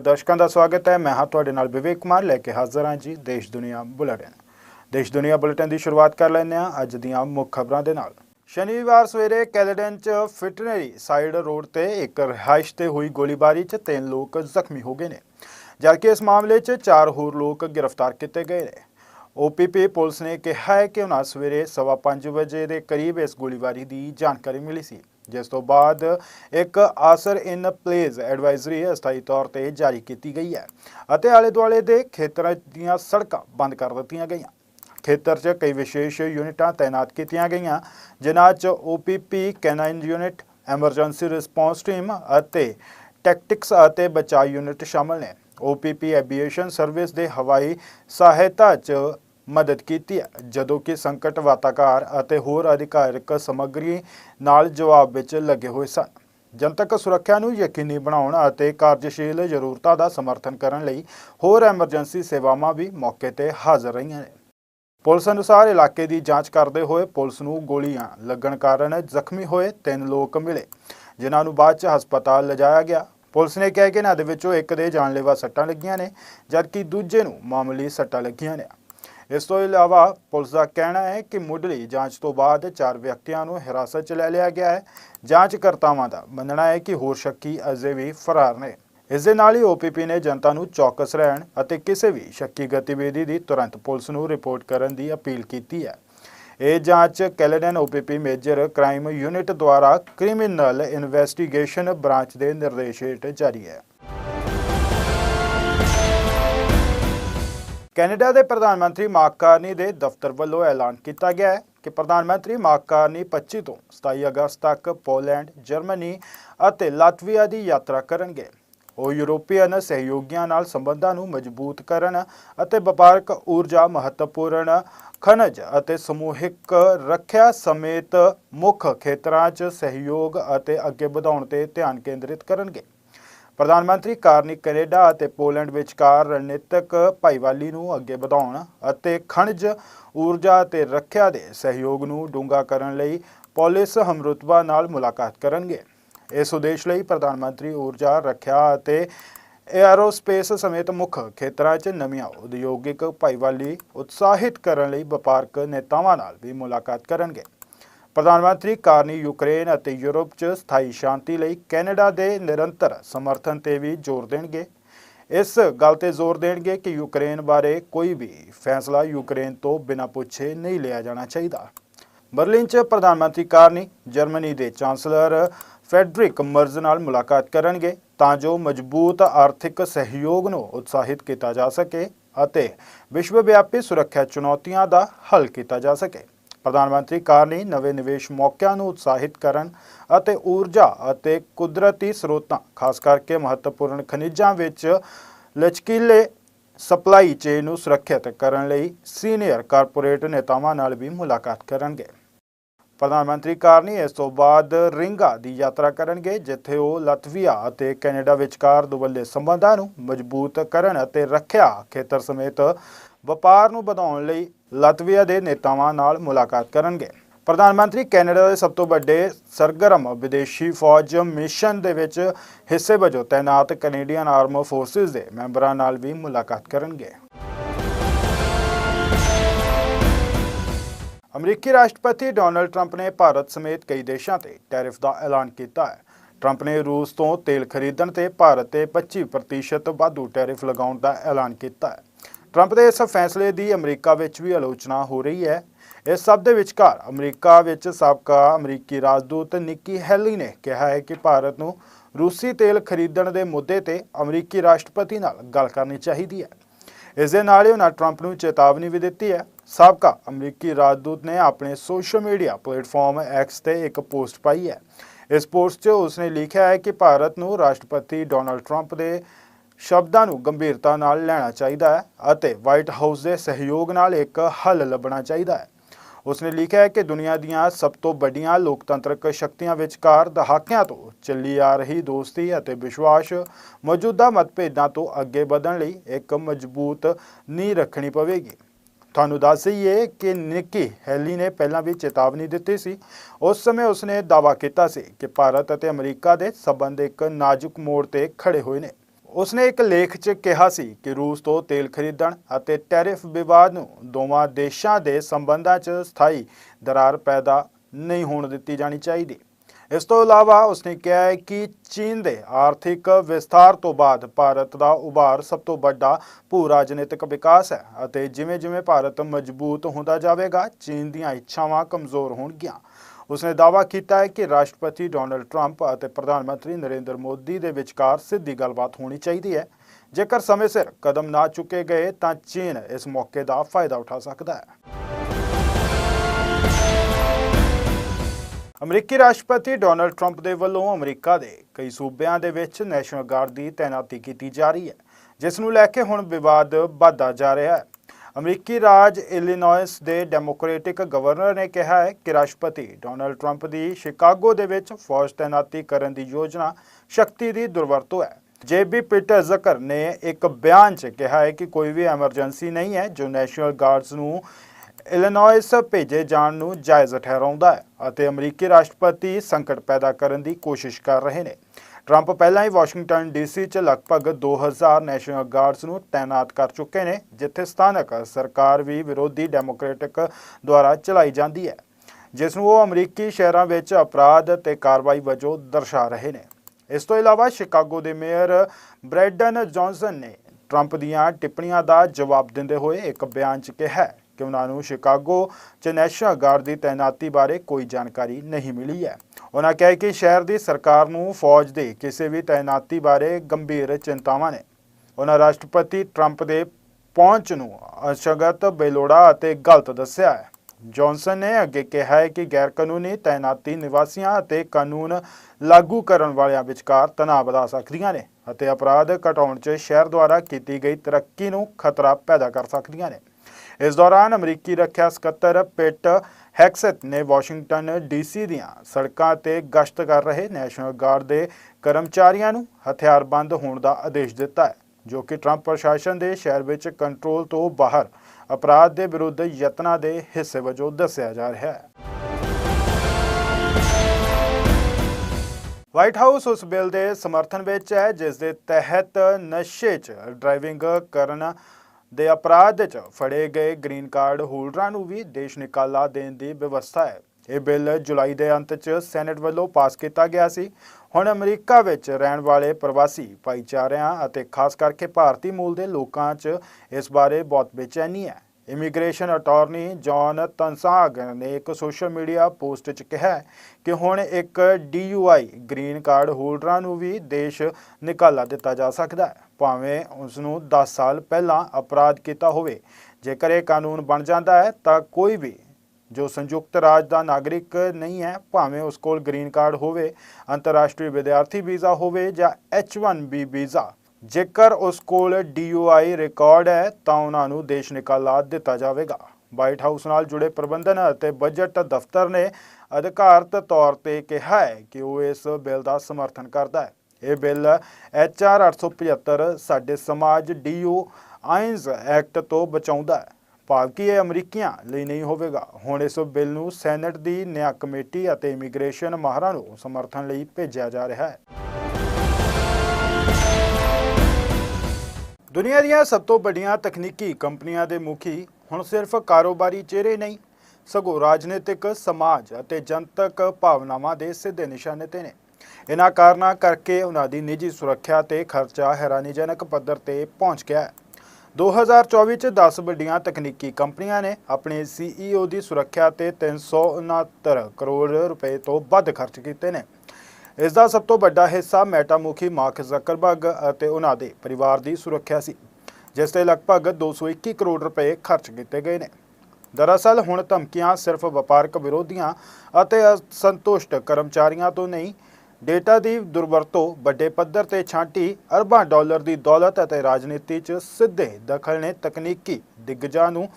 ਦਰਸ਼ਕਾਂ ਦਾ ਸਵਾਗਤ ਹੈ। ਮੈਂ ਹਾਂ ਤੁਹਾਡੇ ਨਾਲ ਵਿਵੇਕ ਕੁਮਾਰ, ਲੈ ਕੇ ਹਾਜ਼ਰ ਹਾਂ ਜੀ ਦੇਸ਼ ਦੁਨੀਆ ਬੁਲੇਟਿਨ। ਦੇਸ਼ ਦੁਨੀਆ ਬੁਲੇਟਿਨ ਦੀ ਸ਼ੁਰੂਆਤ ਕਰ ਲੈਂਦੇ ਹਾਂ ਅੱਜ ਦੀਆਂ ਮੁੱਖ ਖਬਰਾਂ ਦੇ ਨਾਲ। ਸ਼ਨੀਵਾਰ ਸਵੇਰੇ ਕੈਲੇਡਨ ਚ ਫਿਟਨਰੀ ਸਾਈਡ ਰੋਡ ਤੇ ਇੱਕ ਰਿਹਾਇਸ਼ ਤੇ ਹੋਈ ਗੋਲੀਬਾਰੀ 'ਚ ਤਿੰਨ ਲੋਕ ਜ਼ਖਮੀ ਹੋ ਗਏ ਨੇ, ਜਦਕਿ ਇਸ ਮਾਮਲੇ 'ਚ ਚਾਰ ਹੋਰ ਲੋਕ ਗ੍ਰਿਫਤਾਰ ਕੀਤੇ ਗਏ ਨੇ। ਓਪੀਪੀ ਪੁਲਿਸ ਨੇ ਕਿਹਾ ਹੈ ਕਿ ਉਹਨਾਂ ਸਵੇਰੇ ਸਵਾ ਪੰਜ ਵਜੇ ਦੇ ਕਰੀਬ ਇਸ ਗੋਲੀਬਾਰੀ ਦੀ ਜਾਣਕਾਰੀ ਮਿਲੀ ਸੀ। ਜਿਸ ਤੋਂ ਬਾਅਦ ਇੱਕ ਆਸਰ ਇਨ ਪਲੇਸ ਐਡਵਾਈਜ਼ਰੀ ਅਸਥਾਈ ਤੌਰ ਤੇ ਜਾਰੀ ਕੀਤੀ ਗਈ ਹੈ ਅਤੇ ਆਲੇ ਦੁਆਲੇ ਦੇ ਖੇਤਰਾਂ ਦੀਆਂ ਸੜਕਾਂ ਬੰਦ ਕਰ ਦਿੱਤੀਆਂ ਗਈਆਂ। ਖੇਤਰ 'ਚ ਕਈ ਵਿਸ਼ੇਸ਼ ਯੂਨਿਟਾਂ ਤਾਇਨਾਤ ਕੀਤੀਆਂ ਗਈਆਂ, ਜਿਨ੍ਹਾਂ 'ਚ OPP canine unit, emergency response team ਅਤੇ ਟੈਕਟਿਕਸ ਅਤੇ ਬਚਾਅ ਯੂਨਿਟ ਸ਼ਾਮਲ ਨੇ। ਓਪੀਪੀ ਐਵੀਏਸ਼ਨ ਸਰਵਿਸ ਦੇ ਹਵਾਈ ਸਹਾਇਤਾ 'ਚ ਮਦਦ ਕੀਤੀ ਹੈ ਜਦੋਂ ਕਿ ਸੰਕਟ ਵਾਤਾਕਾਰ ਅਤੇ ਹੋਰ ਅਧਿਕਾਰਕ ਸਮੱਗਰੀ ਨਾਲ ਜਵਾਬ ਵਿੱਚ ਲੱਗੇ ਹੋਏ ਸਨ। ਜਨਤਕ ਸੁਰੱਖਿਆ ਨੂੰ ਯਕੀਨੀ ਬਣਾਉਣ ਅਤੇ ਕਾਰਜਸ਼ੀਲ ਜ਼ਰੂਰਤਾਂ ਦਾ ਸਮਰਥਨ ਕਰਨ ਲਈ ਹੋਰ ਐਮਰਜੈਂਸੀ ਸੇਵਾਵਾਂ ਵੀ ਮੌਕੇ ਤੇ ਹਾਜ਼ਰ ਰਹੀਆਂ ਨੇ। ਪੁਲਿਸ ਅਨੁਸਾਰ ਇਲਾਕੇ ਦੀ ਜਾਂਚ ਕਰਦੇ ਹੋਏ ਪੁਲਿਸ ਨੂੰ ਗੋਲੀਆਂ ਲੱਗਣ ਕਾਰਨ ਜ਼ਖਮੀ ਹੋਏ ਤਿੰਨ ਲੋਕ ਮਿਲੇ, ਜਿਨ੍ਹਾਂ ਨੂੰ ਬਾਅਦ 'ਚ ਹਸਪਤਾਲ ਲਿਜਾਇਆ ਗਿਆ। ਪੁਲਿਸ ਨੇ ਕਿਹਾ ਕਿ ਇਹਨਾਂ ਦੇ ਵਿੱਚੋਂ ਇੱਕ ਦੇ ਜਾਨਲੇਵਾ ਸੱਟਾਂ ਲੱਗੀਆਂ ਨੇ, ਜਦਕਿ ਦੂਜੇ ਨੂੰ ਮਾਮੂਲੀ ਸੱਟਾਂ ਲੱਗੀਆਂ ਨੇ। ਇਸ ਤੋਂ ਇਲਾਵਾ ਪੁਲਿਸ ਦਾ ਕਹਿਣਾ ਹੈ ਕਿ ਮੁੱਢਲੀ ਜਾਂਚ ਤੋਂ ਬਾਅਦ ਚਾਰ ਵਿਅਕਤੀਆਂ ਨੂੰ ਹਿਰਾਸਤ 'ਚ ਲੈ ਲਿਆ ਗਿਆ ਹੈ। ਜਾਂਚਕਰਤਾਵਾਂ ਦਾ ਮੰਨਣਾ ਹੈ ਕਿ ਹੋਰ ਸ਼ੱਕੀ ਅਜੇ ਵੀ ਫਰਾਰ ਨੇ। ਇਸ ਦੇ ਨਾਲ ਹੀ ਓਪੀਪੀ ਨੇ ਜਨਤਾ ਨੂੰ ਚੌਕਸ ਰਹਿਣ ਅਤੇ ਕਿਸੇ ਵੀ ਸ਼ੱਕੀ ਗਤੀਵਿਧੀ ਦੀ ਤੁਰੰਤ ਪੁਲਿਸ ਨੂੰ ਰਿਪੋਰਟ ਕਰਨ ਦੀ ਅਪੀਲ ਕੀਤੀ ਹੈ। ਇਹ ਜਾਂਚ Caledon OPP major crime unit ਦੁਆਰਾ ਕ੍ਰਿਮੀਨਲ ਇਨਵੈਸਟੀਗੇਸ਼ਨ ਬ੍ਰਾਂਚ ਦੇ ਨਿਰਦੇਸ਼ ਹੇਠ ਜਾਰੀ ਹੈ। ਕੈਨੇਡਾ ਦੇ ਪ੍ਰਧਾਨ ਮੰਤਰੀ ਮਾਰਕ ਦੇ ਦਫ਼ਤਰ ਵੱਲੋਂ ਐਲਾਨ ਕੀਤਾ ਗਿਆ ਹੈ ਕਿ ਪ੍ਰਧਾਨ ਮੰਤਰੀ ਮਾਰਕ ਕਾਰਨੀ 25 ਤੋਂ 27 ਅਗਸਤ ਤੱਕ ਪੋਲੈਂਡ, ਜਰਮਨੀ ਅਤੇ ਲਾਤਵੀਆ ਦੀ ਯਾਤਰਾ ਕਰਨਗੇ। ਉਹ ਯੂਰੋਪੀਅਨ ਸਹਿਯੋਗੀਆਂ ਨਾਲ ਸੰਬੰਧਾਂ ਨੂੰ ਮਜ਼ਬੂਤ ਕਰਨ ਅਤੇ ਵਪਾਰਕ ਊਰਜਾ ਮਹੱਤਵਪੂਰਨ ਖਣਜ ਅਤੇ ਸਮੂਹਿਕ ਰੱਖਿਆ ਸਮੇਤ ਮੁੱਖ ਖੇਤਰਾਂ 'ਚ ਸਹਿਯੋਗ ਅਤੇ ਅੱਗੇ ਵਧਾਉਣ ਤੇ ਧਿਆਨ ਕੇਂਦਰਿਤ ਕਰਨਗੇ। ਪ੍ਰਧਾਨ ਮੰਤਰੀ ਕਾਰਨੀ ਕੈਨੇਡਾ ਅਤੇ ਪੋਲੈਂਡ ਵਿਚਕਾਰ ਰਣਨੀਤਕ ਭਾਈਵਾਲੀ ਨੂੰ ਅੱਗੇ ਵਧਾਉਣ ਅਤੇ ਖਣਜ ਊਰਜਾ ਤੇ ਰੱਖਿਆ ਦੇ ਸਹਿਯੋਗ ਨੂੰ ਡੂੰਘਾ ਕਰਨ ਲਈ ਪੋਲਿਸ ਹਮਰੁਤਬਾ ਨਾਲ ਮੁਲਾਕਾਤ ਕਰਨਗੇ। ਇਸ ਉਦੇਸ਼ ਲਈ ਪ੍ਰਧਾਨ ਮੰਤਰੀ ਊਰਜਾ, ਰੱਖਿਆ ਅਤੇ 에ਅਰੋਸਪੇਸ ਸਮੇਤ ਮੁੱਖ ਖੇਤਰਾਂ 'ਚ ਨਵੀਆਂ ਉਦਯੋਗਿਕ ਭਾਈਵਾਲੀ ਉਤਸ਼ਾਹਿਤ ਕਰਨ ਲਈ ਵਪਾਰਕ ਨੇਤਾਵਾਂ ਨਾਲ ਵੀ ਮੁਲਾਕਾਤ ਕਰਨਗੇ। ਪ੍ਰਧਾਨ ਮੰਤਰੀ ਕਾਰਨੀ ਯੂਕਰੇਨ ਅਤੇ ਯੂਰਪ 'ਚ ਸਥਾਈ ਸ਼ਾਂਤੀ ਲਈ ਕੈਨੇਡਾ ਦੇ ਨਿਰੰਤਰ ਸਮਰਥਨ ਤੇ ਵੀ ਜ਼ੋਰ ਦੇਣਗੇ। ਇਸ ਗੱਲ ਤੇ ਜ਼ੋਰ ਦੇਣਗੇ ਕਿ ਯੂਕਰੇਨ ਬਾਰੇ ਕੋਈ ਵੀ ਫੈਸਲਾ ਯੂਕਰੇਨ ਤੋਂ ਬਿਨਾਂ ਪੁੱਛੇ ਨਹੀਂ ਲਿਆ ਜਾਣਾ ਚਾਹੀਦਾ। ਬਰਲਿਨ 'ਚ ਪ੍ਰਧਾਨ ਮੰਤਰੀ ਕਾਰਨੀ, ਜਰਮਨੀ ਦੇ ਚਾਂਸਲਰ ਫੈਡਰਿਕ ਮਰਜ਼ ਨਾਲ ਮੁਲਾਕਾਤ ਕਰਨਗੇ ਤਾਂ ਜੋ ਮਜ਼ਬੂਤ ਆਰਥਿਕ ਸਹਿਯੋਗ ਨੂੰ ਉਤਸ਼ਾਹਿਤ ਕੀਤਾ ਜਾ ਸਕੇ ਅਤੇ ਵਿਸ਼ਵ ਵਿਆਪੀ ਸੁਰੱਖਿਆ ਚੁਣੌਤੀਆਂ ਦਾ ਹੱਲ ਕੀਤਾ ਜਾ ਸਕੇ। ਪ੍ਰਧਾਨ ਮੰਤਰੀ ਕਾਰਨੀ ਨਵੇਂ ਨਿਵੇਸ਼ ਮੌਕਿਆਂ ਨੂੰ ਉਤਸ਼ਾਹਿਤ ਕਰਨ ਅਤੇ ਊਰਜਾ ਅਤੇ ਕੁਦਰਤੀ ਸਰੋਤਾਂ, ਖਾਸ ਕਰਕੇ ਮਹੱਤਵਪੂਰਨ ਖਣਿਜਾਂ ਵਿੱਚ ਲਚਕੀਲੇ ਸਪਲਾਈ ਚੇਨ ਨੂੰ ਸੁਰੱਖਿਅਤ ਕਰਨ ਲਈ ਸੀਨੀਅਰ ਕਾਰਪੋਰੇਟ ਨੇਤਾਵਾਂ ਨਾਲ ਵੀ ਮੁਲਾਕਾਤ ਕਰਨਗੇ। ਪ੍ਰਧਾਨ ਮੰਤਰੀ ਕਾਰਨੀ ਇਸ ਤੋਂ ਬਾਅਦ ਰਿੰਗਾ ਦੀ ਯਾਤਰਾ ਕਰਨਗੇ, ਜਿੱਥੇ ਉਹ ਲਤਵੀਆ ਅਤੇ ਕੈਨੇਡਾ ਵਿਚਕਾਰ ਦੁਵੱਲੇ ਸੰਬੰਧਾਂ ਨੂੰ ਮਜ਼ਬੂਤ ਕਰਨ ਅਤੇ ਰੱਖਿਆ ਖੇਤਰ ਸਮੇਤ ਵਪਾਰ ਨੂੰ ਵਧਾਉਣ ਲਈ ਲਾਤਵੀਆ ਦੇ ਨੇਤਾਵਾਂ ਨਾਲ ਮੁਲਾਕਾਤ ਕਰਨਗੇ। ਪ੍ਰਧਾਨ ਮੰਤਰੀ ਕੈਨੇਡਾ ਦੇ ਸਭ ਤੋਂ ਵੱਡੇ ਸਰਗਰਮ ਵਿਦੇਸ਼ੀ ਫੌਜ ਮਿਸ਼ਨ ਦੇ ਵਿੱਚ ਹਿੱਸੇ ਵਜੋਂ ਤਾਇਨਾਤ ਕੈਨੇਡੀਅਨ ਆਰਮ ਫੋਰਸਿਸ ਦੇ ਮੈਂਬਰਾਂ ਨਾਲ ਵੀ ਮੁਲਾਕਾਤ ਕਰਨਗੇ। ਅਮਰੀਕੀ ਰਾਸ਼ਟਰਪਤੀ ਡੋਨਲਡ ਟਰੰਪ ਨੇ ਭਾਰਤ ਸਮੇਤ ਕਈ ਦੇਸ਼ਾਂ ਤੇ ਟੈਰਿਫ ਦਾ ਐਲਾਨ ਕੀਤਾ ਹੈ। ਟਰੰਪ ਨੇ ਰੂਸ ਤੋਂ ਤੇਲ ਖਰੀਦਣ ਤੇ ਭਾਰਤ ਤੇ 25% ਵਾਧੂ ਟੈਰਿਫ ਲਗਾਉਣ ਦਾ ਐਲਾਨ ਕੀਤਾ ਹੈ। ਟਰੰਪ ਦੇ ਇਸ ਫੈਸਲੇ ਦੀ ਅਮਰੀਕਾ ਵਿੱਚ ਵੀ ਆਲੋਚਨਾ ਹੋ ਰਹੀ ਹੈ। ਇਸ ਸਭ ਦੇ ਵਿਚਕਾਰ ਅਮਰੀਕਾ ਵਿੱਚ ਸਾਬਕਾ ਅਮਰੀਕੀ ਰਾਜਦੂਤ ਨਿੱਕੀ ਹੈਲੀ ਨੇ ਕਿਹਾ ਹੈ ਕਿ ਭਾਰਤ ਨੂੰ ਰੂਸੀ ਤੇਲ ਖਰੀਦਣ ਦੇ ਮੁੱਦੇ ਤੇ ਅਮਰੀਕੀ ਰਾਸ਼ਟਰਪਤੀ ਨਾਲ ਗੱਲ ਕਰਨੀ ਚਾਹੀਦੀ ਹੈ। ਇਸ ਦੇ ਨਾਲ ਹੀ ਉਹਨਾਂ ਟਰੰਪ ਨੂੰ ਚੇਤਾਵਨੀ ਵੀ ਦਿੱਤੀ ਹੈ। ਸਾਬਕਾ ਅਮਰੀਕੀ ਰਾਜਦੂਤ ਨੇ ਆਪਣੇ ਸੋਸ਼ਲ ਮੀਡੀਆ ਪਲੇਟਫਾਰਮ ਐਕਸ ਤੇ ਇੱਕ ਪੋਸਟ ਪਾਈ ਹੈ। ਇਸ ਪੋਸਟ 'ਚ ਉਸਨੇ ਲਿਖਿਆ ਹੈ ਕਿ ਭਾਰਤ ਨੂੰ ਰਾਸ਼ਟਰਪਤੀ ਡੋਨਲਡ ਟਰੰਪ ਦੇ ਸ਼ਬਦਾਂ ਨੂੰ ਗੰਭੀਰਤਾ ਨਾਲ ਲੈਣਾ ਚਾਹੀਦਾ ਹੈ ਅਤੇ ਵਾਈਟ ਹਾਊਸ ਦੇ ਸਹਿਯੋਗ ਨਾਲ ਇੱਕ ਹੱਲ ਲੱਭਣਾ ਚਾਹੀਦਾ ਹੈ। ਉਸਨੇ ਲਿਖਿਆ ਹੈ ਕਿ ਦੁਨੀਆ ਦੀਆਂ ਸਭ ਤੋਂ ਵੱਡੀਆਂ ਲੋਕਤੰਤਰਕ ਸ਼ਕਤੀਆਂ ਵਿਚਕਾਰ ਦਹਾਕਿਆਂ ਤੋਂ ਚੱਲੀ ਆ ਰਹੀ ਦੋਸਤੀ ਅਤੇ ਵਿਸ਼ਵਾਸ ਮੌਜੂਦਾ ਮਤਭੇਦਾਂ ਤੋਂ ਅੱਗੇ ਵਧਣ ਲਈ ਇੱਕ ਮਜ਼ਬੂਤ ਨੀਂਹ ਰੱਖਣੀ ਪਵੇਗੀ। ਤੁਹਾਨੂੰ ਦੱਸ ਦਈਏ ਕਿ ਨਿੱਕੀ ਹੈਲੀ ਨੇ ਪਹਿਲਾਂ ਵੀ ਚੇਤਾਵਨੀ ਦਿੱਤੀ ਸੀ। ਉਸ ਸਮੇਂ ਉਸਨੇ ਦਾਅਵਾ ਕੀਤਾ ਸੀ ਕਿ ਭਾਰਤ ਅਤੇ ਅਮਰੀਕਾ ਦੇ ਸਬੰਧ ਇੱਕ ਨਾਜ਼ੁਕ ਮੋੜ ਤੇ ਖੜੇ ਹੋਏ ਨੇ। ਉਸਨੇ ਇੱਕ ਲੇਖ 'ਚ ਕਿਹਾ ਸੀ ਕਿ ਰੂਸ ਤੋਂ ਤੇਲ ਖਰੀਦਣ ਅਤੇ ਟੈਰਿਫ ਵਿਵਾਦ ਨੂੰ ਦੋਵਾਂ ਦੇਸ਼ਾਂ ਦੇ ਸੰਬੰਧਾਂ 'ਚ ਸਥਾਈ ਦਰਾਰ ਪੈਦਾ ਨਹੀਂ ਹੋਣ ਦਿੱਤੀ ਜਾਣੀ ਚਾਹੀਦੀ। ਇਸ ਤੋਂ ਇਲਾਵਾ ਉਸਨੇ ਕਿਹਾ ਹੈ ਕਿ ਚੀਨ ਦੇ ਆਰਥਿਕ ਵਿਸਥਾਰ ਤੋਂ ਬਾਅਦ ਭਾਰਤ ਦਾ ਉਭਾਰ ਸਭ ਤੋਂ ਵੱਡਾ ਭੂ-ਰਾਜਨੀਤਿਕ ਵਿਕਾਸ ਹੈ ਅਤੇ ਜਿਵੇਂ-ਜਿਵੇਂ ਭਾਰਤ ਮਜ਼ਬੂਤ ਹੁੰਦਾ ਜਾਵੇਗਾ, ਚੀਨ ਦੀਆਂ ਇੱਛਾਵਾਂ ਕਮਜ਼ੋਰ ਹੋਣਗੀਆਂ। ਉਸਨੇ ਦਾਅਵਾ ਕੀਤਾ ਹੈ ਕਿ ਰਾਸ਼ਟਰਪਤੀ ਡੋਨਲਡ ਟਰੰਪ ਅਤੇ ਪ੍ਰਧਾਨ ਮੰਤਰੀ ਨਰਿੰਦਰ ਮੋਦੀ ਦੇ ਵਿਚਕਾਰ ਸਿੱਧੀ ਗੱਲਬਾਤ ਹੋਣੀ ਚਾਹੀਦੀ ਹੈ। ਜੇਕਰ ਸਮੇਂ ਸਿਰ ਕਦਮ ਨਾ ਚੁੱਕੇ ਗਏ, ਤਾਂ ਚੀਨ ਇਸ ਮੌਕੇ ਦਾ ਫਾਇਦਾ ਉਠਾ ਸਕਦਾ ਹੈ। ਅਮਰੀਕੀ ਰਾਸ਼ਟਰਪਤੀ ਡੋਨਲਡ ਟਰੰਪ ਦੇ ਵੱਲੋਂ ਅਮਰੀਕਾ ਦੇ ਕਈ ਸੂਬਿਆਂ ਦੇ ਵਿੱਚ ਨੈਸ਼ਨਲ ਗਾਰਡ ਦੀ ਤਾਇਨਾਤੀ ਕੀਤੀ ਜਾ ਰਹੀ ਹੈ, ਜਿਸ ਨੂੰ ਲੈ ਕੇ ਹੁਣ ਵਿਵਾਦ ਵਧਦਾ ਜਾ ਰਿਹਾ ਹੈ। ਅਮਰੀਕੀ ਰਾਜ ਇਲੀਨੋਇਸ ਦੇ ਡੈਮੋਕ੍ਰੈਟਿਕ ਗਵਰਨਰ ਨੇ ਕਿਹਾ ਹੈ ਕਿ ਰਾਸ਼ਟਰਪਤੀ ਡੋਨਲਡ ਟਰੰਪ ਦੀ ਸ਼ਿਕਾਗੋ ਦੇ ਵਿੱਚ ਫੌਜ ਤਾਇਨਾਤੀ ਕਰਨ ਦੀ ਯੋਜਨਾ ਸ਼ਕਤੀ ਦੀ ਦੁਰਵਰਤੋਂ ਹੈ। ਜੇਬੀ ਪੀਟਰ ਜ਼ਕਰ ਨੇ ਇੱਕ ਬਿਆਨ 'ਚ ਕਿਹਾ ਹੈ ਕਿ ਕੋਈ ਵੀ ਐਮਰਜੈਂਸੀ ਨਹੀਂ ਹੈ, ਜੋ ਨੈਸ਼ਨਲ ਗਾਰਡਸ ਨੂੰ ਇਲੀਨੋਇਸ ਭੇਜੇ ਜਾਣ ਨੂੰ ਜਾਇਜ਼ ਠਹਿਰਾਉਂਦਾ ਹੈ ਅਤੇ ਅਮਰੀਕੀ ਰਾਸ਼ਟਰਪਤੀ ਸੰਕਟ ਪੈਦਾ ਕਰਨ ਦੀ ਕੋਸ਼ਿਸ਼ ਕਰ ਰਹੇ ਨੇ। ਟਰੰਪ ਪਹਿਲਾਂ ਹੀ ਵਾਸ਼ਿੰਗਟਨ ਡੀਸੀ 'ਚ ਲਗਭਗ 2000 ਨੈਸ਼ਨਲ ਗਾਰਡਸ ਨੂੰ ਤਾਇਨਾਤ ਕਰ ਚੁੱਕੇ ਨੇ, ਜਿੱਥੇ ਸਥਾਨਕ ਸਰਕਾਰ ਵੀ ਵਿਰੋਧੀ ਡੈਮੋਕ੍ਰੈਟਿਕ ਦੁਆਰਾ ਚਲਾਈ ਜਾਂਦੀ ਹੈ, ਜਿਸ ਨੂੰ ਉਹ ਅਮਰੀਕੀ ਸ਼ਹਿਰਾਂ ਵਿੱਚ ਅਪਰਾਧ ਤੇ ਕਾਰਵਾਈ ਵਜੋਂ ਦਰਸਾ ਰਹੇ ਨੇ। ਇਸ ਤੋਂ ਇਲਾਵਾ ਸ਼ਿਕਾਗੋ ਦੇ ਮੇਅਰ ਬ੍ਰੈਡਨ ਜੌਨਸਨ ਨੇ ਟਰੰਪ ਦੀਆਂ ਟਿੱਪਣੀਆਂ ਦਾ ਜਵਾਬ ਦਿੰਦੇ ਹੋਏ ਇੱਕ ਬਿਆਨ 'ਚ ਕਿਹਾ ਕਿ ਉਹਨਾਂ ਨੂੰ ਸ਼ਿਕਾਗੋ 'ਚ ਨੈਸ਼ਨਲ ਗਾਰਡ ਦੀ ਤਾਇਨਾਤੀ ਬਾਰੇ ਕੋਈ ਜਾਣਕਾਰੀ ਨਹੀਂ ਮਿਲੀ ਹੈ। ਉਹਨਾਂ ਕਿਹਾ ਕਿ ਸ਼ਹਿਰ ਦੀ ਸਰਕਾਰ ਨੂੰ ਫੌਜ ਦੇ ਕਿਸੇ ਵੀ ਤਾਇਨਾਤੀ ਬਾਰੇ ਗੰਭੀਰ ਚਿੰਤਾਵਾਂ ਨੇ। ਉਹਨਾਂ ਰਾਸ਼ਟਰਪਤੀ ਟਰੰਪ ਦੇ ਪਹੁੰਚ ਨੂੰ ਅਸ਼ਗਤ, ਬੇਲੋੜਾ ਅਤੇ ਗਲਤ ਦੱਸਿਆ ਹੈ। ਜੌਨਸਨ ਨੇ ਅੱਗੇ ਕਿਹਾ ਹੈ ਕਿ ਗੈਰ ਕਾਨੂੰਨੀ ਤਾਇਨਾਤੀ ਨਿਵਾਸੀਆਂ ਅਤੇ ਕਾਨੂੰਨ ਲਾਗੂ ਕਰਨ ਵਾਲਿਆਂ ਵਿਚਕਾਰ ਤਣਾਅ ਵਧਾ ਸਕਦੀਆਂ ਨੇ ਅਤੇ ਅਪਰਾਧ ਘਟਾਉਣ 'ਚ ਸ਼ਹਿਰ ਦੁਆਰਾ ਕੀਤੀ ਗਈ ਤਰੱਕੀ ਨੂੰ ਖਤਰਾ ਪੈਦਾ ਕਰ ਸਕਦੀਆਂ ਨੇ। ਇਸ ਦੌਰਾਨ ਅਮਰੀਕੀ ਰੱਖਿਆ ਸਕੱਤਰ ਪਿਟ ਹੈਕਸਟ ਨੇ ਵਾਸ਼ਿੰਗਟਨ, ਡੀਸੀ ਦੀਆਂ ਸੜਕਾਂ ਤੇ ਗਸ਼ਤ ਕਰ ਰਹੇ ਨੈਸ਼ਨਲ ਗਾਰਡ ਦੇ ਕਰਮਚਾਰੀਆਂ ਨੂੰ ਹਥਿਆਰਬੰਦ ਹੋਣ ਦਾ ਆਦੇਸ਼ ਦਿੱਤਾ ਹੈ, ਜੋ ਕਿ ਟਰੰਪ ਪ੍ਰਸ਼ਾਸਨ ਦੇ ਸ਼ਹਿਰ ਵਿੱਚ ਕੰਟਰੋਲ ਤੋਂ ਬਾਹਰ ਅਪਰਾਧ ਦੇ ਵਿਰੁੱਧ ਯਤਨਾਂ ਦੇ ਹਿੱਸੇ ਵਜੋਂ ਦੱਸਿਆ ਜਾ ਰਿਹਾ ਹੈ। ਵਾਈਟ ਹਾਊਸ ਉਸ ਬਿੱਲ ਦੇ ਸਮਰਥਨ ਵਿੱਚ ਹੈ, ਜਿਸ ਦੇ ਤਹਿਤ ਨਸ਼ੇ 'ਚ ਡਰਾਈਵਿੰਗ ਕਰਨ ਦੇ ਅਪਰਾਧ 'ਚ ਫੜੇ ਗਏ ਗ੍ਰੀਨ ਕਾਰਡ ਹੋਲਡਰਾਂ ਨੂੰ ਵੀ ਦੇਸ਼ ਨਿਕਾਲਾ ਦੇਣ ਦੀ ਵਿਵਸਥਾ ਹੈ। ਇਹ ਬਿੱਲ ਜੁਲਾਈ ਦੇ ਅੰਤ 'ਚ ਸੈਨੇਟ ਵੱਲੋਂ ਪਾਸ ਕੀਤਾ ਗਿਆ ਸੀ। ਹੁਣ ਅਮਰੀਕਾ ਵਿੱਚ ਰਹਿਣ ਵਾਲੇ ਪ੍ਰਵਾਸੀ ਭਾਈਚਾਰਿਆਂ ਅਤੇ ਖਾਸ ਕਰਕੇ ਭਾਰਤੀ ਮੂਲ ਦੇ ਲੋਕਾਂ 'ਚ ਇਸ ਬਾਰੇ ਬਹੁਤ ਬੇਚੈਨੀ ਹੈ। ਇਮੀਗ੍ਰੇਸ਼ਨ ਅਟਾਰਨੀ ਜੌਨ ਤਨਸਾਗ ਨੇ ਇੱਕ ਸੋਸ਼ਲ ਮੀਡੀਆ ਪੋਸਟ 'ਚ ਕਿਹਾ ਕਿ ਹੁਣ ਇੱਕ DUI ਗ੍ਰੀਨ ਕਾਰਡ ਹੋਲਡਰਾਂ ਨੂੰ ਵੀ ਦੇਸ਼ ਨਿਕਾਲਾ ਦਿੱਤਾ ਜਾ ਸਕਦਾ ਹੈ, ਭਾਵੇਂ ਉਸ ਨੂੰ 10 ਸਾਲ ਪਹਿਲਾਂ ਅਪਰਾਧ ਕੀਤਾ ਹੋਵੇ। ਜੇਕਰ ਇਹ ਕਾਨੂੰਨ ਬਣ ਜਾਂਦਾ ਹੈ, ਤਾਂ ਕੋਈ ਵੀ ਜੋ ਸੰਯੁਕਤ ਰਾਜ ਦਾ ਨਾਗਰਿਕ ਨਹੀਂ ਹੈ, ਭਾਵੇਂ ਉਸ ਕੋਲ ਗ੍ਰੀਨ ਕਾਰਡ ਹੋਵੇ, ਅੰਤਰਰਾਸ਼ਟਰੀ ਵਿਦਿਆਰਥੀ ਵੀਜ਼ਾ ਹੋਵੇ ਜਾਂ H1B ਵੀਜ਼ਾ ਜੇਕਰ ਉਸ ਕੋਲ DUI ਰਿਕਾਰਡ ਹੈ, ਤਾਂ ਉਹਨਾਂ ਨੂੰ ਦੇਸ਼ ਨਿਕਾਲਾ ਦਿੱਤਾ ਜਾਵੇਗਾ। ਵਾਈਟ ਹਾਊਸ ਨਾਲ ਜੁੜੇ ਪ੍ਰਬੰਧਨ ਅਤੇ ਬਜਟ ਦਫ਼ਤਰ ਨੇ ਅਧਿਕਾਰਤ ਤੌਰ ਤੇ ਕਿਹਾ ਹੈ ਕਿ ਉਹ ਇਸ ਬਿੱਲ ਦਾ ਸਮਰਥਨ ਕਰਦਾ ਹੈ। ਇਹ ਬਿੱਲ HR 875 ਸਾਡੇ ਸਮਾਜ DU ਆਇਨਸ ਐਕਟ ਤੋਂ ਬਚਾਉਂਦਾ ਹੈ। ਭਾਵ ਕਿ ਇਹ ਅਮਰੀਕੀਆਂ ਲਈ ਨਹੀਂ ਹੋਵੇਗਾ। ਹੁਣ ਇਸ ਬਿੱਲ ਨੂੰ ਸੈਨੇਟ ਦੀ ਨਿਆਂ ਕਮੇਟੀ ਅਤੇ ਇਮੀਗ੍ਰੇਸ਼ਨ ਮਾਹਰਾਂ ਨੂੰ ਸਮਰਥਨ ਲਈ ਭੇਜਿਆ ਜਾ ਰਿਹਾ ਹੈ। ਦੁਨੀਆ ਦੀਆਂ ਸਭ ਤੋਂ ਵੱਡੀਆਂ ਤਕਨੀਕੀ ਕੰਪਨੀਆਂ ਦੇ ਮੁਖੀ ਹੁਣ ਸਿਰਫ ਕਾਰੋਬਾਰੀ ਚਿਹਰੇ ਨਹੀਂ, ਸਗੋਂ ਰਾਜਨੀਤਿਕ, ਸਮਾਜ ਅਤੇ ਜਨਤਕ ਭਾਵਨਾਵਾਂ ਦੇ ਸਿੱਧੇ ਨਿਸ਼ਾਨੇ ਤੇ ਨੇ। ਇਹਨਾਂ ਕਾਰਨਾਂ ਕਰਕੇ ਉਹਨਾਂ ਦੀ ਨਿੱਜੀ ਸੁਰੱਖਿਆ ਤੇ ਖਰਚਾ ਹੈਰਾਨੀਜਨਕ ਪੱਧਰ ਤੇ ਪਹੁੰਚ ਗਿਆ ਹੈ। 2024 ਚ 10 ਵੱਡੀਆਂ ਤਕਨੀਕੀ ਕੰਪਨੀਆਂ ਨੇ ਆਪਣੇ CEO ਦੀ ਸੁਰੱਖਿਆ ਤੇ 369 ਕਰੋੜ ਰੁਪਏ ਤੋਂ ਵੱਧ ਖਰਚ ਕੀਤੇ ਨੇ। ਇਸ ਦਾ ਸਭ ਤੋਂ ਵੱਡਾ ਹਿੱਸਾ ਮੈਟਾਮੁਖੀ ਮਾਰਕ ਜ਼ਕਰਬਰਗ ਅਤੇ ਉਹਨਾਂ ਦੇ ਪਰਿਵਾਰ ਦੀ ਸੁਰੱਖਿਆ ਸੀ, ਜਿਸ ਤੇ ਲਗਭਗ 221 ਕਰੋੜ ਰੁਪਏ ਖਰਚ ਕੀਤੇ ਗਏ ਨੇ। ਦਰਅਸਲ ਹੁਣ ਧਮਕੀਆਂ ਸਿਰਫ ਵਪਾਰਕ ਵਿਰੋਧੀਆਂ ਅਤੇ ਅਸੰਤੁਸ਼ਟ ਕਰਮਚਾਰੀਆਂ ਤੋਂ ਨਹੀਂ, ਡੇਟਾ ਦੀ ਦੁਰਵਰਤੋਂ ਵੱਡੇ ਪੱਧਰ ਤੇ ਛਾਂਟੀ, ਅਰਬਾਂ ਡਾਲਰ ਦੀ ਦੌਲਤ ਅਤੇ ਰਾਜਨੀਤੀ 'ਚ ਸਿੱਧੇ ਦਖਲ ਨੇ ਤਕਨੀਕੀ ਦਿੱਗਜਾਂ ਨੂੰ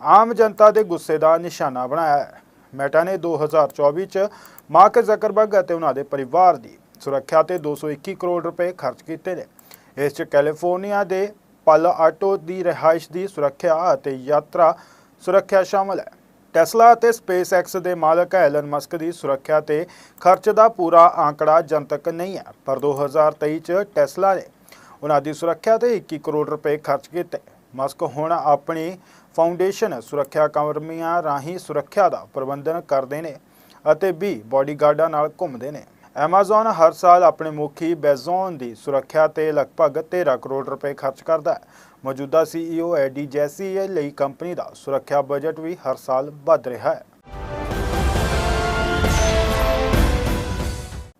ਆਮ ਜਨਤਾ ਦੇ ਗੁੱਸੇ ਦਾ ਨਿਸ਼ਾਨਾ ਬਣਾਇਆ ਹੈ। ਮੈਟਾ ਨੇ 2024 ਚ ਮਾਰਕ ਜ਼ਕਰਬਰਗ ਅਤੇ ਉਹਨਾਂ ਦੇ ਪਰਿਵਾਰ ਦੀ ਸੁਰੱਖਿਆ ਤੇ 221 ਕਰੋੜ ਰੁਪਏ ਖਰਚ ਕੀਤੇ ਨੇ। ਇਸ ਚ ਕੈਲੀਫੋਰਨੀਆ ਦੇ ਪਲ ਆਟੋ ਦੀ ਰਿਹਾਇਸ਼ ਦੀ ਸੁਰੱਖਿਆ ਅਤੇ ਯਾਤਰਾ ਸੁਰੱਖਿਆ ਸ਼ਾਮਲ ਹੈ। ਟੈਸਲਾ ਅਤੇ ਸਪੇਸ ਐਕਸ ਦੇ ਮਾਲਕ ਐਲਨ ਮਸਕ ਦੀ ਸੁਰੱਖਿਆ ਤੇ ਖਰਚ ਦਾ ਪੂਰਾ ਆંકੜਾ ਜਨਤਕ ਨਹੀਂ ਹੈ, ਪਰ 2023 ਚ ਟੈਸਲਾ ਨੇ ਉਹਨਾਂ ਦੀ ਸੁਰੱਖਿਆ ਤੇ 21 ਕਰੋੜ ਰੁਪਏ ਖਰਚ ਕੀਤੇ। ਮਸਕ ਹੁਣ ਆਪਣੀ ਫਾਊਂਡੇਸ਼ਨ ਸੁਰੱਖਿਆ ਕਰਮੀਆਂ ਰਾਹੀਂ ਸੁਰੱਖਿਆ ਦਾ ਪ੍ਰਬੰਧਨ ਕਰਦੇ ਨੇ ਅਤੇ ਵੀ ਬਾਡੀਗਾਰਡਾਂ ਨਾਲ ਘੁੰਮਦੇ ਨੇ। Amazon ਹਰ ਸਾਲ ਆਪਣੇ ਮੁਖੀ ਬੈਜ਼ੋਨ ਦੀ ਸੁਰੱਖਿਆ ਤੇ ਲਗਭਗ 13 ਕਰੋੜ ਰੁਪਏ ਖਰਚ ਕਰਦਾ ਹੈ। ਮੌਜੂਦਾ CEO ਐਡੀ ਜੈਸੀ ਲਈ ਕੰਪਨੀ ਦਾ ਸੁਰੱਖਿਆ ਬਜਟ ਵੀ ਹਰ ਸਾਲ ਵੱਧ ਰਿਹਾ ਹੈ।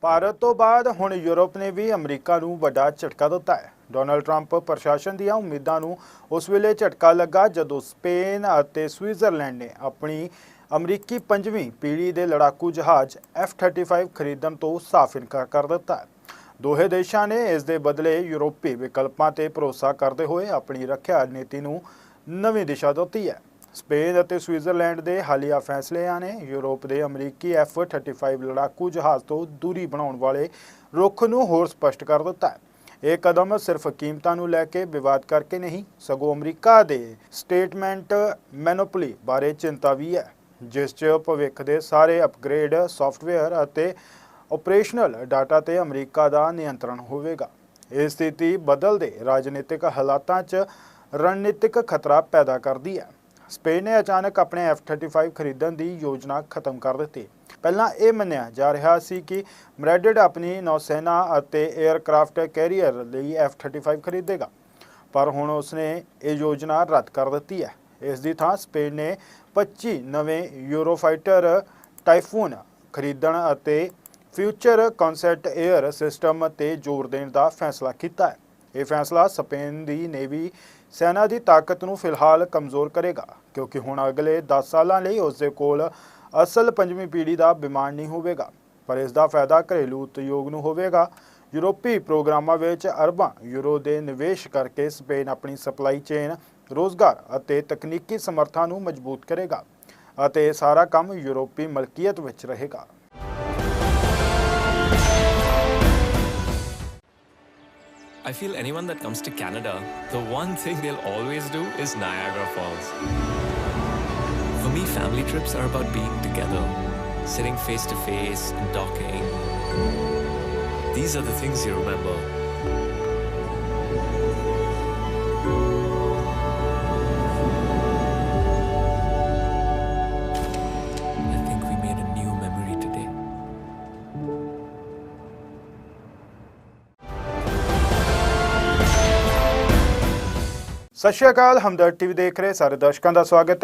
ਭਾਰਤ ਤੋਂ ਬਾਅਦ ਹੁਣ ਯੂਰਪ ਨੇ ਵੀ ਅਮਰੀਕਾ ਨੂੰ ਵੱਡਾ ਝਟਕਾ ਦਿੱਤਾ ਹੈ। ਡੋਨਲਡ ਟਰੰਪ ਪ੍ਰਸ਼ਾਸਨ ਦੀਆਂ ਉਮੀਦਾਂ ਨੂੰ ਉਸ ਵੇਲੇ ਝਟਕਾ ਲੱਗਾ ਜਦੋਂ ਸਪੇਨ ਅਤੇ ਸਵਿਟਜ਼ਰਲੈਂਡ ਨੇ ਆਪਣੀ ਅਮਰੀਕੀ ਪੰਜਵੀਂ ਪੀੜ੍ਹੀ ਦੇ ਲੜਾਕੂ ਜਹਾਜ਼ F-35 ਖਰੀਦਣ ਤੋਂ ਸਾਫ਼ ਇਨਕਾਰ ਕਰ ਦਿੱਤਾ ਦੋਹੇ ਦੇਸ਼ਾਂ ਨੇ ਇਸ ਦੇ ਬਦਲੇ ਯੂਰਪੀ ਵਿਕਲਪਾਂ ਤੇ ਭਰੋਸਾ ਕਰਦੇ ਹੋਏ ਆਪਣੀ ਰੱਖਿਆ ਨੀਤੀ ਨੂੰ ਨਵੀਂ ਦਿਸ਼ਾ ਦਿੱਤੀ ਹੈ। ਸਪੇਨ ਅਤੇ ਸਵਿਟਜ਼ਰਲੈਂਡ ਦੇ ਹਾਲੀਆ ਫੈਸਲਿਆਂ ਨੇ ਯੂਰਪ ਦੇ ਅਮਰੀਕੀ F-35 ਲੜਾਕੂ ਜਹਾਜ਼ ਤੋਂ ਦੂਰੀ ਬਣਾਉਣ ਵਾਲੇ ਰੁਖ ਨੂੰ ਹੋਰ ਸਪਸ਼ਟ ਕਰ ਦਿੱਤਾ ਹੈ। ਇਹ ਕਦਮ ਸਿਰਫ ਕੀਮਤਾਂ ਨੂੰ ਲੈ ਕੇ ਵਿਵਾਦ ਕਰਕੇ ਨਹੀਂ, ਸਗੋਂ ਅਮਰੀਕਾ ਦੇ ਸਟੇਟਮੈਂਟ ਮੈਨੋਪੋਲੀ ਬਾਰੇ ਚਿੰਤਾ ਵੀ ਹੈ, ਜਿਸ 'ਚ ਭਵਿੱਖ ਦੇ ਸਾਰੇ ਅਪਗ੍ਰੇਡ ਸੌਫਟਵੇਅਰ ਅਤੇ ਆਪਰੇਸ਼ਨਲ ਡਾਟਾ ਤੇ ਅਮਰੀਕਾ ਦਾ ਨਿਯੰਤਰਣ ਹੋਵੇਗਾ। ਇਹ ਸਥਿਤੀ ਬਦਲਦੇ ਰਾਜਨੀਤਿਕ ਹਾਲਾਤਾਂ 'ਚ ਰਣਨੀਤਿਕ ਖਤਰਾ ਪੈਦਾ ਕਰਦੀ ਹੈ। ਸਪੇਨ ਨੇ ਅਚਾਨਕ ਆਪਣੇ F-35 ਖਰੀਦਣ ਦੀ ਯੋਜਨਾ ਖਤਮ ਕਰ ਦਿੱਤੀ। ਪਹਿਲਾਂ ਇਹ ਮੰਨਿਆ ਜਾ ਰਿਹਾ ਸੀ ਕਿ ਮਰੈਡਿਡ ਆਪਣੀ ਨੌਸੈਨਾ ਅਤੇ 에ਅਰਕ੍ਰਾਫਟ ਕੈਰੀਅਰ ਲਈ F-35 ਖਰੀਦੇਗਾ, ਪਰ ਹੁਣ ਉਸਨੇ ਇਹ ਯੋਜਨਾ ਰੱਦ ਕਰ ਦਿੱਤੀ ਹੈ। ਇਸ ਦੀ ਥਾਂ ਸਪੇਨ ਨੇ 25 ਨਵੇਂ ਯੂਰੋਫਾਈਟਰ ਟਾਈਫੂਨ ਖਰੀਦਣ ਅਤੇ ਫਿਊਚਰ ਕਨਸੈਪਟ 에ਅਰ ਸਿਸਟਮ ਤੇ ਜ਼ੋਰ ਦੇਣ ਦਾ ਫੈਸਲਾ ਕੀਤਾ ਹੈ। ਇਹ ਫੈਸਲਾ ਸਪੇਨ ਦੀ ਨੇਵੀ ਸੈਨਾ ਦੀ ਤਾਕਤ ਨੂੰ ਫਿਲਹਾਲ ਕਮਜ਼ੋਰ ਕਰੇਗਾ। ਕਿਉਂਕਿ ਹੁਣ ਅਗਲੇ 10 ਸਾਲਾਂ ਲਈ ਉਸ ਦੇ ਕੋਲ ਅਸਲ ਪੰਜਵੀਂ ਪੀੜ੍ਹੀ ਦਾ ਵਿਮਾਨ ਨਹੀਂ ਹੋਵੇਗਾ, ਪਰ ਇਸ ਦਾ ਫਾਇਦਾ ਘਰੇਲੂ ਉਦਯੋਗ ਨੂੰ ਹੋਵੇਗਾ। ਯੂਰਪੀ ਪ੍ਰੋਗਰਾਮਾਂ ਵਿੱਚ ਅਰਬਾਂ ਯੂਰੋ ਦੇ ਨਿਵੇਸ਼ ਕਰਕੇ ਸਪੇਨ ਆਪਣੀ ਸਪਲਾਈ ਚੇਨ, ਰੋਜ਼ਗਾਰ ਅਤੇ ਤਕਨੀਕੀ ਸਮਰਥਾ ਨੂੰ ਮਜ਼ਬੂਤ ਕਰੇਗਾ ਅਤੇ ਇਹ ਸਾਰਾ ਕੰਮ ਯੂਰਪੀ ਮਲਕੀਅਤ ਵਿੱਚ ਰਹੇਗਾ। I feel anyone that comes to Canada, the one thing they'll always do is Niagara Falls. For me, family trips are about being together, sitting face to face and talking. These are the things you remember. ਸਤਿ ਸ਼੍ਰੀ ਅਕਾਲ ਹਮਦਰਦ TV ਦੇਖ ਰਹੇ ਸਾਰੇ ਦਰਸ਼ਕਾਂ ਦਾ ਸਵਾਗਤ ਹੈ।